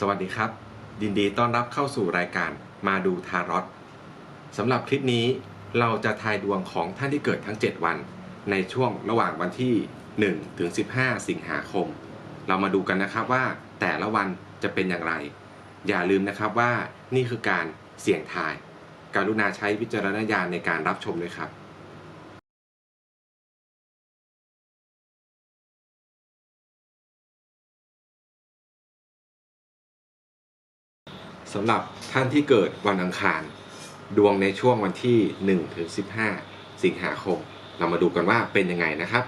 สวัสดีครับ ยินดีต้อนรับเข้าสู่รายการมาดูทารอตสำหรับคลิปนี้เราจะทายดวงของท่านที่เกิดทั้ง 7 วัน ในช่วงระหว่างวันที่1ถึง15 สิงหาคม เรามาดูกันนะครับว่าแต่ละวันจะเป็นอย่างไร อย่าลืมนะครับว่านี่คือการเสี่ยงทาย การุณาใช้วิจารณญาณในการรับชมด้วยครับ สำหรับท่านที่เกิดวันอังคาร ดวงในช่วงวันที่ 1 ถึง 15 สิงหาคม เรามาดูกันว่าเป็นยังไงนะครับ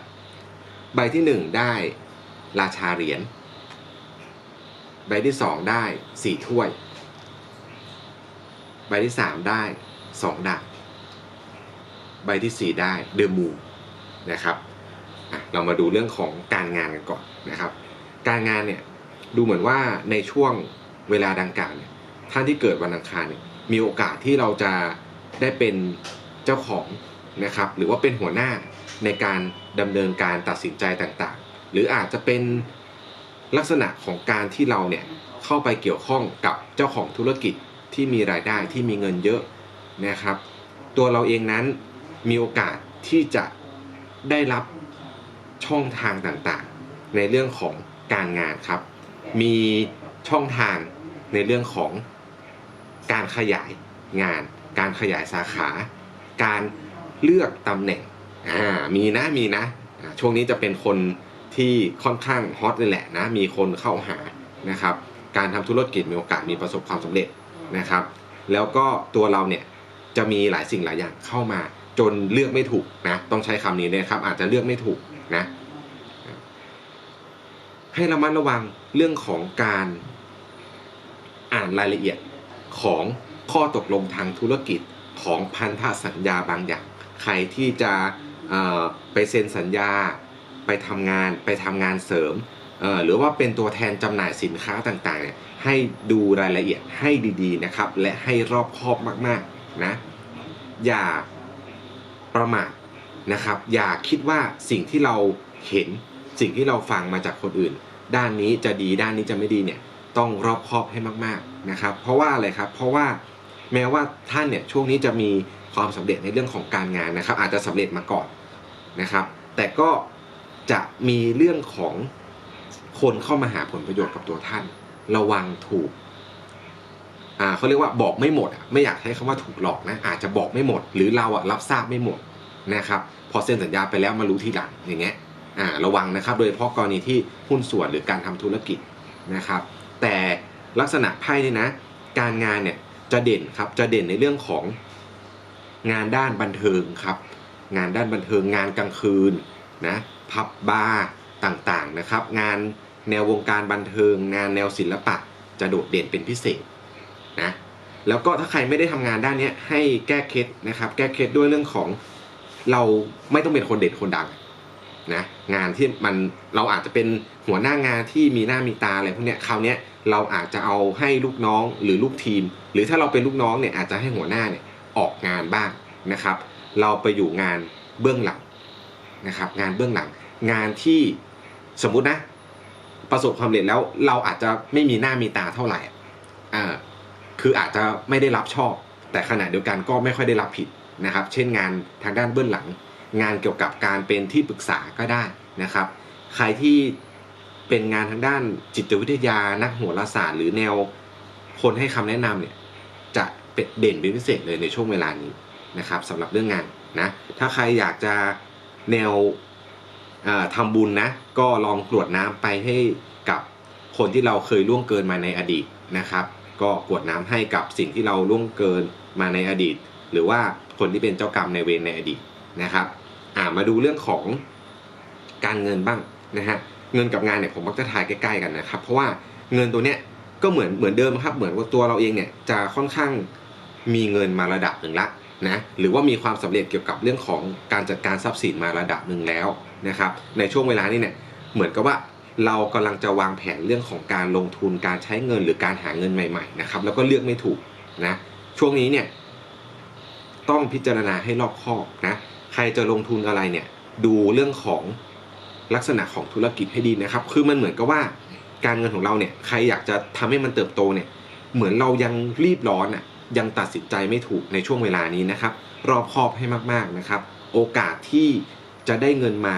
ใบที่ 1 ได้ราชาเหรียญใบที่ 2 ได้ 4 ถ้วย ใบที่ 3 ได้ 2 ดาบใบที่ 4 ได้เดอะมูนะครับเรามาดูเรื่องของการงานกันก่อนนะครับ การงานเนี่ยดูเหมือนว่าในช่วงเวลาดังกล่าวเนี่ย ท่านที่เกิดวันอังคารเนี่ยมีโอกาสที่เราจะได้เป็นเจ้าของนะครับหรือว่าเป็นหัวหน้าในการดำเนินการตัดสินใจต่างๆ หรืออาจจะเป็นลักษณะของการที่เราเนี่ยเข้าไปเกี่ยวข้องกับเจ้าของธุรกิจที่มีรายได้ที่มีเงินเยอะนะครับ ตัวเราเองนั้นมีโอกาสที่จะได้รับช่องทางต่างๆ ในเรื่องของการงานครับ มีช่องทางในเรื่องของ การขยายงาน การขยายสาขา การเลือกตำแหน่งอ่ามีนะมีนะช่วงนี้จะเป็นคนที่ค่อนข้างฮอตเลยแหละนะมีคนเข้าหานะครับการทำธุรกิจมีโอกาสมีประสบความสำเร็จนะครับ แล้วก็ตัวเราเนี่ยจะมีหลายสิ่งหลายอย่างเข้ามา จนเลือกไม่ถูกนะต้องใช้คำนี้นะครับ อาจจะเลือกไม่ถูกนะให้ระมัดระวังเรื่องของการอ่านรายละเอียด ของข้อตกลงทางธุรกิจของพันธสัญญาบางอย่าง ใครที่จะไปเซ็นสัญญาไปทำงานไปทำงานเสริม หรือว่าเป็นตัวแทนจำหน่ายสินค้าต่างๆเนี่ยให้ดูรายละเอียดให้ดีๆนะครับ และให้รอบคอบมากๆนะอย่าประมาทนะครับ อย่าคิดว่าสิ่งที่เราเห็นสิ่งที่เราฟังมาจากคนอื่น ด้านนี้จะดีด้านนี้จะไม่ดีเนี่ยต้องรอบคอบให้มากๆ นะครับ เพราะว่าอะไรครับ เพราะว่าแม้ว่าท่านเนี่ยช่วงนี้จะมีความสำเร็จในเรื่องของการงานนะครับ อาจจะสำเร็จมาก่อนนะครับ แต่ก็จะมีเรื่องของคนเข้ามาหาผลประโยชน์กับตัวท่าน ระวังถูกอ่าเขาเรียกว่าบอกไม่หมดไม่อยากใช้คำว่าถูกหลอกนะอาจจะบอกไม่หมด หรือเราอะรับทราบไม่หมดนะครับ พอเซ็นสัญญาไปแล้วมารู้ทีหลังอย่างเงี้ยอ่าระวังนะครับ โดยเฉพาะกรณีที่หุ้นส่วนหรือการทำธุรกิจนะครับ แต่ ลักษณะไพ่นี่นะ การงานเนี่ยจะเด่นครับจะเด่นในเรื่องของงานด้านบันเทิงครับ งานด้านบันเทิงงานกลางคืนนะพับบาร์ต่างๆนะครับ งานแนววงการบันเทิง งานแนวศิลปะจะโดดเด่นเป็นพิเศษนะแล้วก็ถ้าใครไม่ได้ทำงานด้านนี้ให้แก้เคล็ดนะครับ แก้เคล็ดด้วยเรื่องของเราไม่ต้องเป็นคนเด่นคนดัง นะงานที่มันเราอาจจะเป็นหัวหน้างานที่มีหน้ามีตาอะไรพวกเนี้ยคราวเนี้ยเราอาจจะเอาให้ลูกน้องหรือลูกทีม หรือถ้าเราเป็นลูกน้องเนี่ยอาจจะให้หัวหน้าเนี่ยออกงานบ้างนะครับ เราไปอยู่งานเบื้องหลังนะครับ งานเบื้องหลัง งานที่สมมุตินะ ประสบความสำเร็จแล้วเราอาจจะไม่มีหน้ามีตาเท่าไหร่อ่าคืออาจจะไม่ได้รับชอบ แต่ขณะเดียวกันก็ไม่ค่อยได้รับผิดนะครับ เช่นงานทางด้านเบื้องหลัง งานเกี่ยวกับการเป็นที่ปรึกษาก็ได้นะครับ ใครที่เป็นงานทางด้านจิตวิทยานักโหราศาสตร์หรือแนวคนให้คำแนะนำเนี่ยจะเป็นเด่นเป็นพิเศษเลยในช่วงเวลานี้นะครับสำหรับเรื่องงานนะถ้าใครอยากจะแนวเอ่อทำบุญนะก็ลองกรวดน้ำไปให้กับคนที่เราเคยล่วงเกินมาในอดีตนะครับ ก็กรวดน้ำให้กับสิ่งที่เราล่วงเกินมาในอดีต หรือว่าคนที่เป็นเจ้ากรรมในเวรในอดีตนะครับ อ่ามาดูเรื่องของการเงินบ้างนะฮะเงินกับงานเนี่ยผมมักจะทายใกล้ๆกันนะครับ เพราะว่าเงินตัวเนี้ยก็เหมือนเหมือนเดิมครับ เหมือนว่าตัวเราเองเนี่ยจะค่อนข้างมีเงินมาระดับหนึ่งละนะหรือว่ามีความสำเร็จเกี่ยวกับเรื่องของการจัดการทรัพย์สินมาระดับหนึ่งแล้วนะครับ ในช่วงเวลานี้เนี่ยเหมือนกับว่าเรากำลังจะวางแผนเรื่องของการลงทุนการใช้เงินหรือการหาเงินใหม่ๆนะครับแล้วก็เลือกไม่ถูกนะช่วงนี้เนี่ยต้องพิจารณาให้รอบคอบนะ ใครจะลงทุนอะไรเนี่ยดูเรื่องของลักษณะของธุรกิจให้ดีนะครับ คือมันเหมือนกับว่าการเงินของเราเนี่ยใครอยากจะทำให้มันเติบโตเนี่ยเหมือนเรายังรีบร้อนอะยังตัดสินใจไม่ถูกในช่วงเวลานี้นะครับ รอบคอบให้มากๆนะครับ โอกาสที่จะได้เงินมา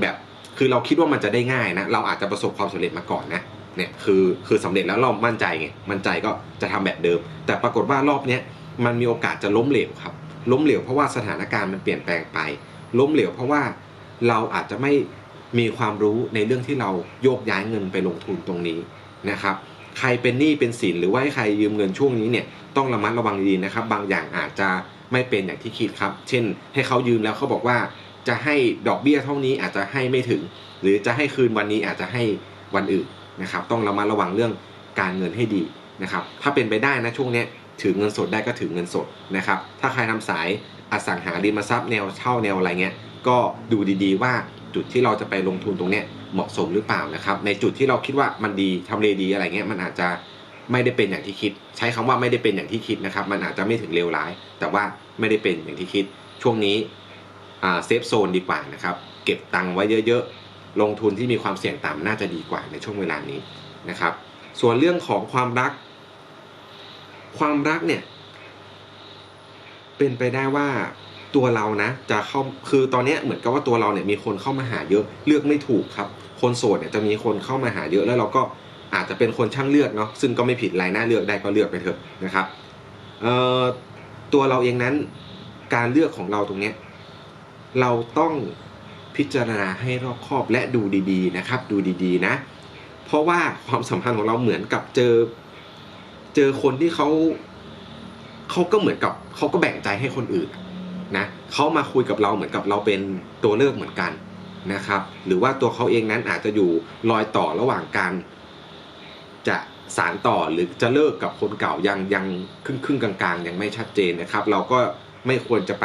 แบบคือเราคิดว่ามันจะได้ง่ายนะเราอาจจะประสบความสำเร็จมาก่อนนะเนี่ยคือคือสำเร็จแล้วเรามั่นใจไงมั่นใจก็จะทำแบบเดิม แต่ปรากฏว่ารอบเนี้ยมันมีโอกาสจะล้มเหลวครับ ล้มเหลวเพราะว่าสถานการณ์มันเปลี่ยนแปลงไป ล้มเหลวเพราะว่าเราอาจจะไม่มีความรู้ในเรื่องที่เราโยกย้ายเงินไปลงทุนตรงนี้นะครับ ใครเป็นหนี้เป็นสินหรือว่าใครยืมเงินช่วงนี้เนี่ยต้องระมัดระวังดีนะครับ บางอย่างอาจจะไม่เป็นอย่างที่คิดครับ เช่น ให้เขายืมแล้วเขาบอกว่าจะให้ดอกเบี้ยเท่านี้อาจจะให้ไม่ถึง หรือจะให้คืนวันนี้อาจจะให้วันอื่นนะครับ ต้องระมัดระวังเรื่องการเงินให้ดีนะครับ ถ้าเป็นไปได้นะช่วงนี้ ถือเงินสดได้ก็ถือเงินสดนะครับ ถ้าใครทำสายอสังหาริมทรัพย์แนวเช่าแนวอะไรเงี้ย ก็ดูดีๆว่าจุดที่เราจะไปลงทุนตรงเนี้ยเหมาะสมหรือเปล่านะครับ ในจุดที่เราคิดว่ามันดีทำเลดีอะไรเงี้ยมันอาจจะไม่ได้เป็นอย่างที่คิด ใช้คำว่าไม่ได้เป็นอย่างที่คิดนะครับ มันอาจจะไม่ถึงเลวร้าย แต่ว่าไม่ได้เป็นอย่างที่คิด ช่วงนี้เซฟโซนดีกว่านะครับ เก็บตังค์ไว้เยอะๆ ลงทุนที่มีความเสี่ยงต่ำน่าจะดีกว่าในช่วงเวลานี้นะครับ ส่วนเรื่องของความรัก ความรักเนี่ย เป็นไปได้ว่าตัวเรานะจะเข้าคือตอนนี้เหมือนกับว่าตัวเราเนี่ยมีคนเข้ามาหาเยอะเลือกไม่ถูกครับ คนโสดเนี่ยจะมีคนเข้ามาหาเยอะแล้วเราก็อาจจะเป็นคนช่างเลือกเนาะซึ่งก็ไม่ผิดไรหน้าเลือกได้ก็เลือกไปเถอะนะครับตัวเราเองนั้นการเลือกของเราตรงเนี้ยเราต้องพิจารณาให้รอบคอบและดูดีๆนะครับ ดูดีๆนะ เพราะว่าความสัมพันธ์ของเราเหมือนกับเจอ เจอคนที่เขาเขาก็เหมือนกับเขาก็แบ่งใจให้คนอื่นนะเขามาคุยกับเราเหมือนกับเราเป็นตัวเลือกเหมือนกันนะครับ หรือว่าตัวเขาเองนั้นอาจจะอยู่รอยต่อระหว่างการ จะสารต่อหรือจะเลิกกับคนเก่ายังยังครึ่งครึ่งกลางๆ ยังไม่ชัดเจนนะครับ เราก็ไม่ควรจะไป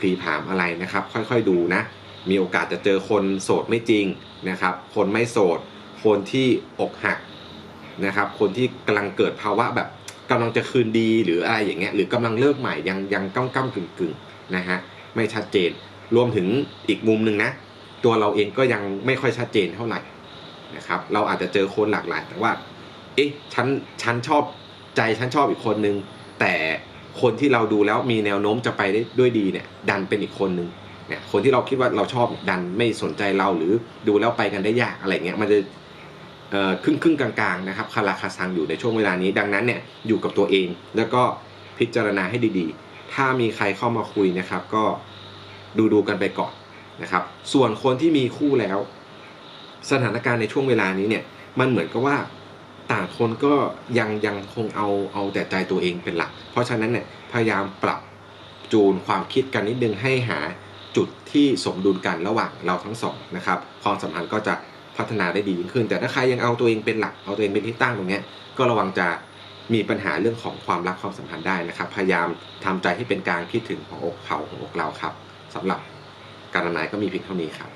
ผีผามอะไรนะครับ ค่อยๆดูนะ มีโอกาสจะเจอคนโสดไม่จริงนะครับ คนไม่โสด คนที่อกหัก นะครับคนที่กำลังเกิดภาวะแบบกำลังจะคืนดีหรืออะไรอย่างเงี้ยหรือกำลังเลิกใหม่ยังยังก้ำก้ำกึ่งกึ่งนะฮะไม่ชัดเจน รวมถึงอีกมุมหนึ่งนะ ตัวเราเองก็ยังไม่ค่อยชัดเจนเท่าไหร่นะครับเราอาจจะเจอคนหลากหลาย แต่ว่าเอ๊ะฉันฉันชอบใจฉันชอบอีกคนนึง แต่คนที่เราดูแล้วมีแนวโน้มจะไปได้ด้วยดีเนี่ยดันเป็นอีกคนนึงเนี่ยคนที่เราคิดว่าเราชอบดันไม่สนใจเราหรือดูแล้วไปกันได้ยากอะไรเงี้ยมันจะ ครึ่งครึ่งๆกลางๆนะครับคาราคาซังอยู่ในช่วงเวลานี้ ดังนั้นเนี่ยอยู่กับตัวเอง แล้วก็พิจารณาให้ดีๆ ถ้ามีใครเข้ามาคุยนะครับ ก็ดูดูๆกันไปก่อนนะครับ ส่วนคนที่มีคู่แล้ว สถานการณ์ในช่วงเวลานี้เนี่ย มันเหมือนกับว่าต่างคนก็ยังยังคงเอาเอาแต่ใจตัวเองเป็นหลัก เพราะฉะนั้นเนี่ยพยายามปรับจูนความคิดกันนิดนึงให้หาจุดที่สมดุลกันระหว่างเราทั้งสองนะครับความสัมพันธ์ก็จะ พัฒนาได้ดียิ่งขึ้น แต่ถ้าใครยังเอาตัวเองเป็นหลักเอาตัวเองเป็นที่ตั้งตรงนี้ก็ระวังจะมีปัญหาเรื่องของความรักความสัมพันธ์ได้นะครับ พยายามทำใจให้เป็นกลางคิดถึงของอกเขาของอกเราครับสำหรับการทำนายก็มีเพียงเท่านี้ครับ